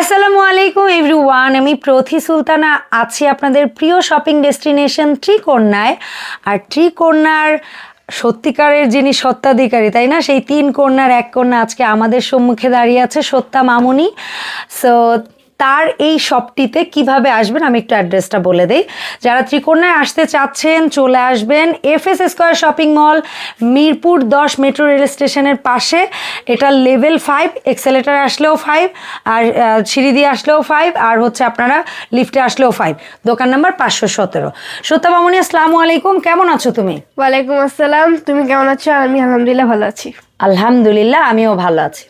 আসসালামু আলাইকুম এভরিওয়ান আমি প্রথি সুলতানা, আছি আপনাদের প্রিয় শপিং ডেস্টিনেশন ত্রিকন্যায় আর ত্রিকন্যার সত্যিকারের যিনি সত্ত্বাধিকারী, তাই না? সেই তিন কন্যার এক কন্যা আজকে আমাদের সম্মুখে দাঁড়িয়ে আছে সত্যা মামুনি। সো তার এই শপটিতে কীভাবে আসবেন আমি একটু অ্যাড্রেসটা বলে দিই। যারা ত্রিকোণায় আসতে চাচ্ছেন চলে আসবেন F S square shopping mall Mirpur দশ মেট্রো রেল স্টেশনের পাশে। এটা লেভেল ফাইভ এক্সেলেটার আসলেও ফাইভ আর সিঁড়ি দিয়ে আসলেও ফাইভ আর হচ্ছে আপনারা লিফটে আসলেও ফাইভ দোকান নাম্বার পাঁচশো সতেরো। সত্যা মামুনি আসসালামু আলাইকুম কেমন আছো তুমি? ওয়ালাইকুম আসসালাম তুমি কেমন আছো? আমি আলহামদুলিল্লাহ ভালো আছি। আলহামদুলিল্লাহ আমিও ভালো আছি।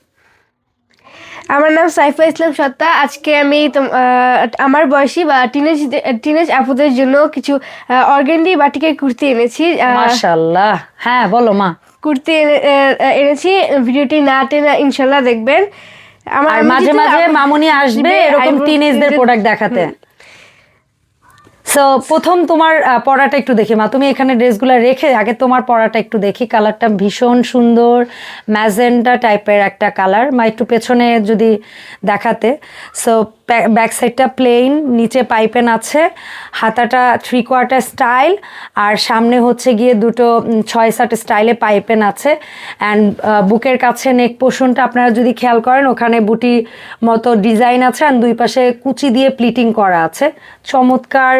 আমার নাম সাইফা ইসলাম সত্তা। আজকে আমি আহ, আমার বয়সী বা টিনেজ টিনেজ আপুদের জন্য কিছু অর্গেন্ডি বাটিকের কুর্তি এনেছি। মাশাআল্লাহ। হ্যাঁ বলো মা। কুর্তি এনেছি। ভিডিওটি না টেনা ইনশাল্লাহ দেখবেন। আমার মাঝে মাঝে মামুনি আসবে এরকম টিনেজদের প্রোডাক্ট দেখাতে। সো প্রথম তোমার পড়াটা একটু দেখি মা। তুমি এখানে ড্রেসগুলো রেখে আগে তোমার পড়াটা একটু দেখি। কালারটা ভীষণ সুন্দর ম্যাজেন্ডা টাইপের একটা কালার। মা, একটু পেছনে যদি দেখাতে। সো ব্যাক সাইডটা প্লেন নিচে পাইপেন আছে, হাতাটা থ্রি কোয়ার্টার স্টাইল আর সামনে হচ্ছে গিয়ে দুটো ছয় সাত স্টাইলে পাইপেন আছে অ্যান্ড বুকের কাছে নেক পোষণটা আপনারা যদি খেয়াল করেন, ওখানে বুটি মতো ডিজাইন আছে অ্যান্ড দুই পাশে কুচি দিয়ে প্লিটিং করা আছে, চমৎকার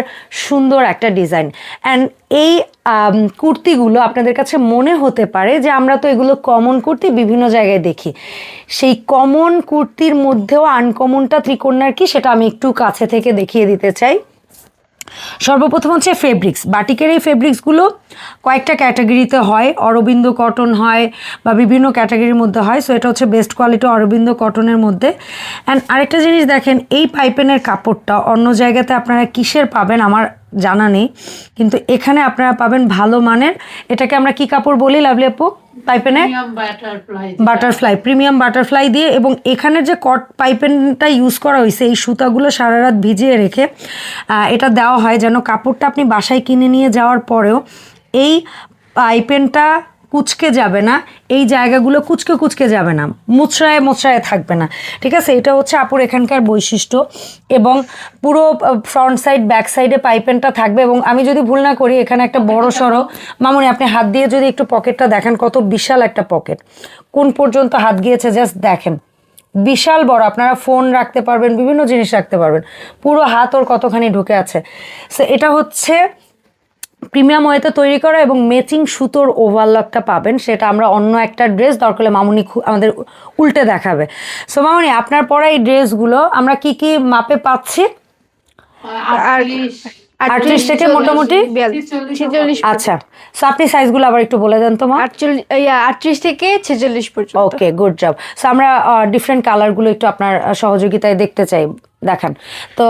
সুন্দর একটা ডিজাইন অ্যান্ড এই কুর্তিগুলো আপনাদের কাছে মনে হতে পারে যে আমরা তো এগুলো কমন কুর্তি বিভিন্ন জায়গায় দেখি। সেই কমন কুর্তির মধ্যেও আনকমনটা ত্রিকোণার কি সেটা আমি একটু কাছে থেকে দেখিয়ে দিতে চাই। সর্বপ্রথম হচ্ছে ফেব্রিক্স বাটিকের এই ফেব্রিক্সগুলো কয়েকটা ক্যাটাগরিতে হয়। অরবিন্দ কটন হয় বা বিভিন্ন ক্যাটাগরির মধ্যে হয়। সো এটা হচ্ছে বেস্ট কোয়ালিটি অরবিন্দ কটনের মধ্যে। অ্যান্ড আরেকটা জিনিস দেখেন, এই পাইপেনের কাপড়টা অন্য জায়গাতে আপনারা কিসের পাবেন? আমার জানা নেই। কিন্তু এখানে আপনারা পাবেন ভালো মানের এটাকে আমরা কি কাপড় বলি লাভলি আপু? পাইপেনে? বাটারফ্লাই প্রিমিয়াম বাটারফ্লাই দিয়ে এবং এখানে যে কট পাইপেনটা ইউজ করা হয়েছে এই সুতাগুলো সারা রাত ভিজিয়ে রেখে এটা দেওয়া হয় যেন কাপড়টা আপনি বাসায় কিনে নিয়ে যাওয়ার পরেও এই পাইপেনটা কুচকে যাবে না, এই জায়গাগুলো কুচকে কুচকে যাবে না, মুচড়ায় মুচড়ায় থাকবে না। ঠিক আছে? এটা হচ্ছে আপুর এখানকার বৈশিষ্ট্য এবং পুরো ফ্রন্ট সাইড ব্যাক সাইডে পাইপেনটা থাকবে এবং আমি যদি ভুল না করি, এখানে একটা বড় সড়ো, মামুনি, আপনি হাত দিয়ে যদি একটু পকেটটা দেখেন, কত বিশাল একটা পকেট কোন পর্যন্ত হাত গিয়েছে জাস্ট দেখেন। বিশাল বড়, আপনারা ফোন রাখতে পারবেন, বিভিন্ন জিনিস রাখতে পারবেন। পুরো হাত ওর কতখানি ঢুকে আছে। সো এটা হচ্ছে প্রিমিয়াম ওয়েতে তৈরি করা এবং ম্যাচিং সুতোর ওভারলকটা পাবেন সেটা আমরা অন্য একটা ড্রেস দরকার হলে মামুনি আমাদের উল্টে দেখাবে। সো মামুনি আপনার পরা এই ড্রেসগুলো আমরা কি কি মাপে পাচ্ছি? আটত্রিশ থেকে মোটামুটি? ছেচল্লিশ আচ্ছা সো আপনি সাইজগুলো আবার একটু বলে দেন তো মা। আটচল্লিশ আটত্রিশ থেকে ছেচল্লিশ পর্যন্ত। ওকে গুড জব সো আমরা ডিফারেন্ট কালারগুলো একটু আপনার সহযোগিতায় দেখতে চাই। দেখান। তো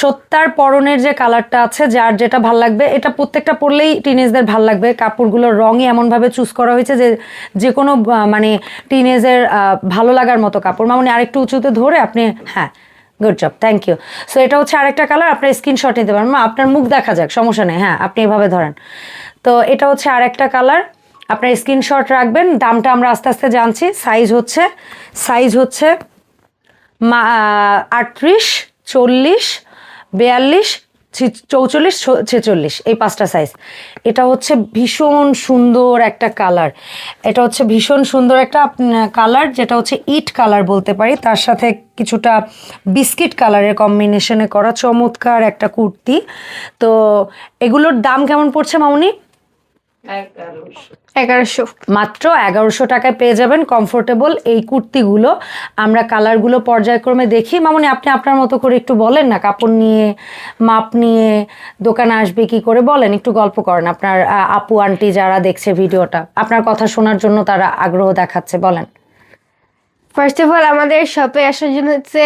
সত্যার পরনের যে কালারটা আছে, যার যেটা ভালো লাগবে, এটা প্রত্যেকটা পরলেই টিনেজদের ভালো লাগবে। কাপড়গুলোর রঙই এমনভাবে চুজ করা হয়েছে যে যে কোনো মানে টিনেজের ভালো লাগার মতো কাপড়। মানে আরেকটু উঁচুতে ধরে আপনি হ্যাঁ good job thank you so এটা হচ্ছে আরেকটা কালার আপনার স্ক্রিনশট নিতে পারেন। আপনার মুখ দেখা যাক, সমস্যা নেই হ্যাঁ আপনি এভাবে ধরেন। তো এটা হচ্ছে আরেকটা কালার আপনার স্ক্রিনশট রাখবেন। দামটা আমরা আস্তে আস্তে জানছি। সাইজ হচ্ছে সাইজ হচ্ছে আটত্রিশ, চল্লিশ, বিয়াল্লিশ চৌচল্লিশ ছেচল্লিশ, এই পাঁচটা সাইজ এটা হচ্ছে ভীষণ সুন্দর একটা কালার এটা হচ্ছে ভীষণ সুন্দর একটা কালার যেটা হচ্ছে ইট কালার বলতে পারি। তার সাথে কিছুটা বিস্কিট কালারের কম্বিনেশনে করা চমৎকার একটা কুর্তি। তো এগুলোর দাম কেমন পড়ছে মামুনি? এগারোশো। মাত্র এগারোশো টাকায় পেয়ে যাবেন কমফোর্টেবল এই কুর্তিগুলো। আমরা কালারগুলো পর্যায়ক্রমে দেখি। মামনি, আপনি আপনার মতো করে একটু বলেন না, কাপড় নিয়ে, মাপ নিয়ে দোকানে আসবে কি করে বলেন? একটু গল্প করেন আপনার আপু, আন্টি যারা দেখছে ভিডিওটা। আপনার কথা শোনার জন্য তারা আগ্রহ দেখাচ্ছে, বলেন। ফার্স্ট অফ অল আমাদের শপে আসার জন্য হচ্ছে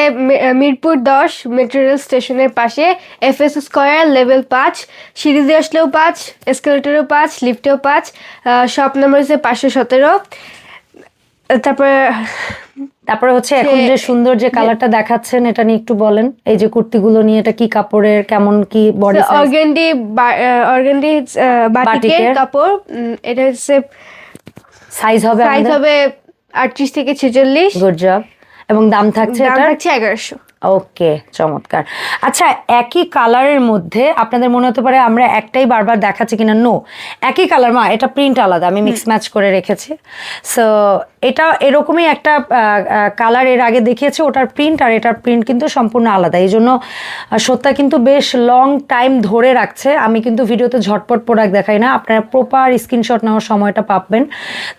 মিরপুর দশ মেট্রো রেল স্টেশনের পাশে এফ এস স্কোয়ার লেভেল পাঁচ সিঁড়ি দিয়ে আসলেও পাঁচ এসকেলেটারও পাঁচ লিফটেও পাঁচ শপ নাম্বার হচ্ছে পাঁচশো সতেরো। তারপর তারপরে হচ্ছে এখন যে সুন্দর যে কালারটা দেখাচ্ছেন এটা নিয়ে একটু বলেন। এই যে কুর্তিগুলো নিয়ে এটা কি কাপড়ের কেমন কি বডি অর্গেন্ডি অর্গেন্ডি বাটিকের বাটিকের। কাপড় এটা হচ্ছে সাইজ হবে সাইজ হবে আটত্রিশ থেকে ছেচল্লিশ। গুড জব এবং দাম থাকছে দাম থাকছে এগারোশো। ওকে চমৎকার। আচ্ছা একই কালারের মধ্যে আপনাদের মনে হতে পারে আমরা একটাই বারবার দেখাচ্ছি কিনা? নো একই কালার মা এটা প্রিন্ট আলাদা আমি মিক্স ম্যাচ করে রেখেছি। সো এটা এরকমই একটা কালারের আগে দেখিয়েছে ওটার প্রিন্ট আর এটার প্রিন্ট কিন্তু সম্পূর্ণ আলাদা। এই জন্য সত্যা কিন্তু বেশ লং টাইম ধরে রাখছে। আমি কিন্তু ভিডিওতে ঝটপট প্রোডাক্ট দেখাই না। আপনারা প্রপার স্ক্রিনশট নেওয়ার সময়টা পাবেন।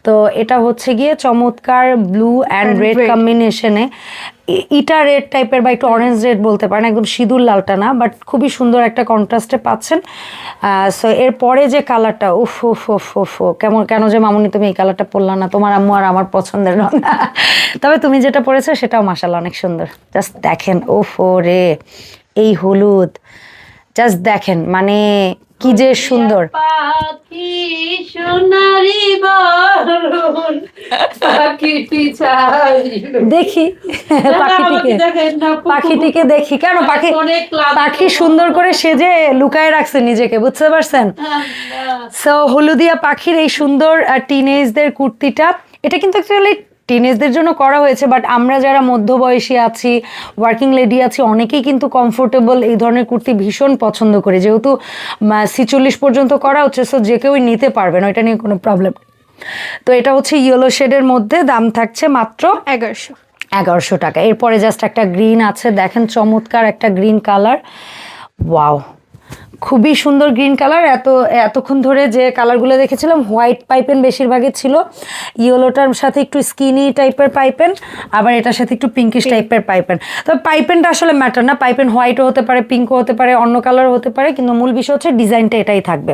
তো এটা হচ্ছে গিয়ে চমৎকার ব্লু অ্যান্ড রেড কম্বিনেশনে ইটা রেড টাইপের বা একটু অরেঞ্জ রেড বলতে পারেন একদম সিঁদুর লালটা না বাট খুবই সুন্দর একটা কন্ট্রাস্টে পাচ্ছেন। সো এরপরে যে কালারটা উফ উফ উফ উফ উফ, কেমন কেন যে মামুনি তুমি এই কালারটা পরলা না তোমার আম্মু আর আমার পছন্দের রঙ। তবে তুমি যেটা পরেছো সেটাও মাসাল অনেক সুন্দর। জাস্ট দেখেন উফ ও রে এই হলুদ। জাস্ট দেখেন মানে কি যে সুন্দর। দেখি পাখিটিকে। পাখিটিকে দেখি কেন পাখি পাখি সুন্দর করে সেজে লুকায় রাখছে নিজেকে বুঝতে পারছেন? সো হলুদিয়া পাখির এই সুন্দর টিনেজদের কুর্তিটা এটা কিন্তু অ্যাকচুয়ালি টিনেজদের জন্য করা হয়েছে বাট আমরা যারা মধ্যবয়সী আছি ওয়ার্কিং লেডি আছি অনেকেই কিন্তু কমফোর্টেবল এই ধরনের কুর্তি ভীষণ পছন্দ করি। যেহেতু ছিচল্লিশ পর্যন্ত করা হচ্ছে সো যে কেউই নিতে পারবেন ওইটা নিয়ে কোনো প্রবলেম তো এটা হচ্ছে ইয়েলো শেডের মধ্যে দাম থাকছে মাত্র এগারোশো। এগারোশো টাকা। এরপরে জাস্ট একটা গ্রিন আছে দেখেন চমৎকার একটা গ্রিন কালার ওয়াও খুবই সুন্দর গ্রিন কালার এত এতক্ষণ ধরে যে কালারগুলো দেখেছিলাম হোয়াইট পাইপেন বেশিরভাগই ছিল। ইয়েলোটার সাথে একটু স্কিনি টাইপের পাইপেন আবার এটার সাথে একটু পিঙ্কিশ টাইপের পাইপেন তবে পাইপেনটা আসলে ম্যাটার না। পাইপেন হোয়াইটও হতে পারে পিঙ্কও হতে পারে অন্য কালারও হতে পারে কিন্তু মূল বিষয় হচ্ছে ডিজাইনটা এটাই থাকবে।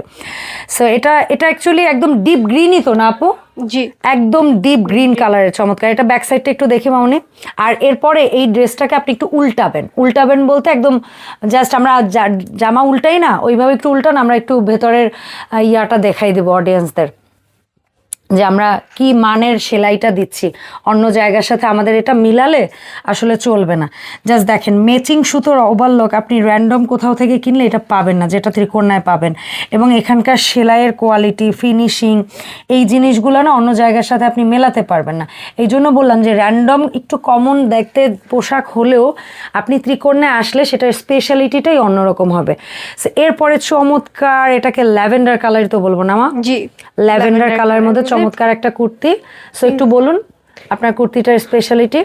সো এটা এটা অ্যাকচুয়ালি একদম ডিপ গ্রিনই তো না আপু? জি। একদম ডিপ গ্রিন কালারের চমৎকার। এটা ব্যাক সাইডটা একটু দেখি মামনি আর এরপরে এই ড্রেসটাকে আপনি একটু উল্টাবেন। উল্টাবেন বলতে একদম জাস্ট আমরা জামা উল্টাই না, ওইভাবে একটু উল্টান, আমরা একটু ভেতরের ইয়াটা দেখাই দেবো অডিয়েন্সদের যে আমরা কি মানের সেলাইটা দিচ্ছি। অন্য জায়গার সাথে আমাদের এটা মিলালে আসলে চলবে না। জাস্ট দেখেন ম্যাচিং সুতোর ওভারলক আপনি র্যান্ডম কোথাও থেকে কিনলে এটা পাবেন না যেটা ত্রিকোণায় পাবেন। এবং এখানকার সেলাইয়ের কোয়ালিটি ফিনিশিং এই জিনিসগুলো না অন্য জায়গার সাথে আপনি মেলাতে পারবেন না। এই জন্য বললাম যে র্যান্ডম একটু কমন দেখতে পোশাক হলেও আপনি ত্রিকোণায় আসলে সেটার স্পেশালিটিটাই অন্যরকম হবে। এরপরে চমৎকার এটাকে ল্যাভেন্ডার কালারই তো বলব না মা? জি ল্যাভেন্ডার কালার মধ্যে চমৎকার একটা কুর্তি। সো একটু বলুন আপনার কুর্তিটার স্পেশালিটি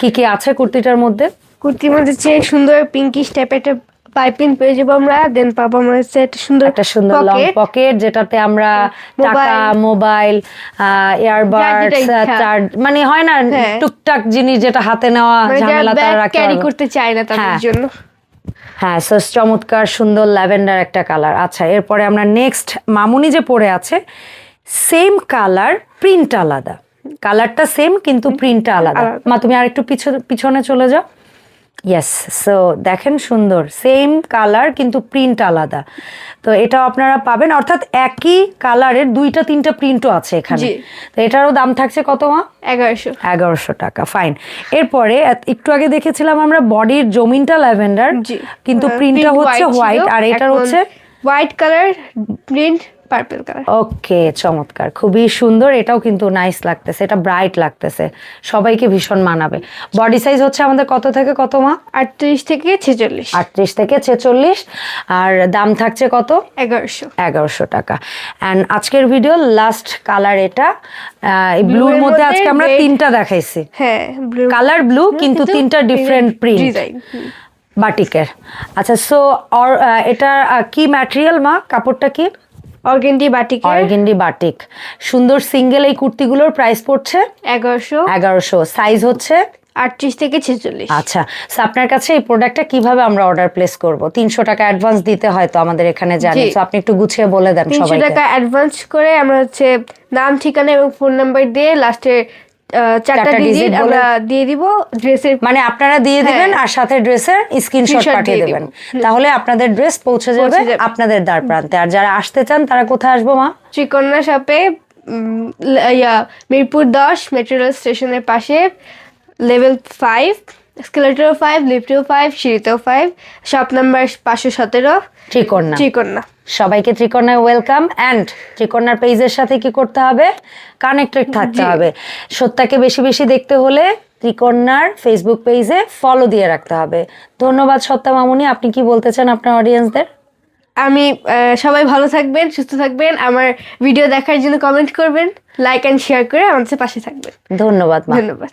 কি কি আছে কুর্তিটার মধ্যে? কুর্তির মধ্যে হচ্ছে সুন্দর পিঙ্কিশ টাইপের একটা পাইপিং পেয়ে যাব আমরা দেন পাবো আমরা হচ্ছে একটা সুন্দর একটা সুন্দর লং পকেট যেটাতে আমরা টাকা মোবাইল। ইয়ারবাডস চার্জ মানে হয় না হ্যাঁ। টুকটাক জিনিস যেটা হাতে নেওয়া মানে ঝামেলা তারা রাখতে ক্যারি করতে চায় না তাদের হ্যাঁ। জন্য। হ্যাঁ সো চমৎকার সুন্দর ল্যাভেন্ডার একটা কালার আচ্ছা এরপরে আমরা নেক্সট মামুনি যে পরে আছে সেম কালার প্রিন্ট আলাদা। কালারটা সেম কিন্তু প্রিন্টটা আলাদা। মা তুমি আরেকটু পিছনে পিছনে চলে যাও। ইয়েস সো দেখেন সুন্দর। সেম কালার কিন্তু প্রিন্ট আলাদা। তো এটাও আপনারা পাবেন। অর্থাৎ একই কালারের দুইটা তিনটা প্রিন্টও আছে এখানে। তো এটারও দাম থাকছে কত মা? এগারোশো। এগারোশো টাকা ফাইন এরপরে একটু আগে দেখেছিলাম আমরা বডির জমিনটা ল্যাভেন্ডার। কিন্তু প্রিন্টটা হচ্ছে হোয়াইট আর এটার হচ্ছে white colour print purple colour okay চমৎকার। খুবই সুন্দর এটাও কিন্তু নাইস লাগতেছে এটা ব্রাইট লাগতেছে। সবাইকে ভীষণ মানাবে। বডি সাইজ হচ্ছে আমাদের কত থেকে কত মা? আটত্রিশ থেকে ছেচল্লিশ। আটত্রিশ থেকে ছেচল্লিশ। আর দাম থাকছে কত? এগারোশো। এগারোশো টাকা। অ্যান্ড আজকের ভিডিও লাস্ট কালার এটা। এই ব্লুর মধ্যে আজকে আমরা তিনটা দেখাইছি। হ্যাঁ কালার ব্লু কিন্তু তিনটা ডিফারেন্ট প্রিন্ট বাটিকের আচ্ছা সো এটা কি ম্যাটেরিয়াল মা? কাপড়টা কি? Organdie batik organdie batik. সুন্দর সিঙ্গেল এই কুর্তিগুলোর প্রাইস পড়ছে? এগারোশো। এগারোশো। সাইজ হচ্ছে? আটত্রিশ থেকে ছেচল্লিশ। আচ্ছা সো আপনার কাছে এই প্রোডাক্টটা কীভাবে আমরা অর্ডার প্লেস করব? তিনশো টাকা অ্যাডভান্স দিতে হয় তো আমাদের এখানে জানি। তো আপনি একটু গুছিয়ে বলে দেন তিনশো টাকা অ্যাডভান্স করে আমরা হচ্ছে নাম ঠিকানা এবং ফোন নাম্বার দিয়ে লাস্টে চারটা ডিজিট আমরা দিয়ে দিব ড্রেসের মানে আপনারা দিয়ে দিবেন হ্যাঁ। আর সাথে ড্রেসের স্ক্রিনশট পাঠিয়ে দেবেন। তাহলে আপনাদের ড্রেস পৌঁছে যাবে আপনাদের দ্বার প্রান্তে। আর যারা আসতে চান তারা কোথায় আসব মা? ত্রিকন্যা শপে ইয়া মিরপুর দশ মেট্রো স্টেশনের পাশে লেভেল ফাইভ স্কেলেটারও ফাইভ লিফটেও ফাইভ সিঁড়িতেও ফাইভ শপ নাম্বার পাঁচশো সতেরো। ত্রিকন্যা ত্রিকন্যা সবাইকে ত্রিকন্যায় ওয়েলকাম অ্যান্ড ত্রিকন্যার পেজের সাথে কি করতে হবে? কানেক্টেড থাকতে হবে। সত্যাকে বেশি বেশি দেখতে হলে ত্রিকন্যার ফেসবুক পেজে ফলো দিয়ে রাখতে হবে। ধন্যবাদ সত্তা মামুনি আপনি কি বলতে চান আপনার অডিয়েন্সদের আমি সবাই ভালো থাকবেন সুস্থ থাকবেন। আমার ভিডিও দেখার জন্য কমেন্ট করবেন লাইক অ্যান্ড শেয়ার করে আমাদের পাশে থাকবেন। ধন্যবাদ ধন্যবাদ।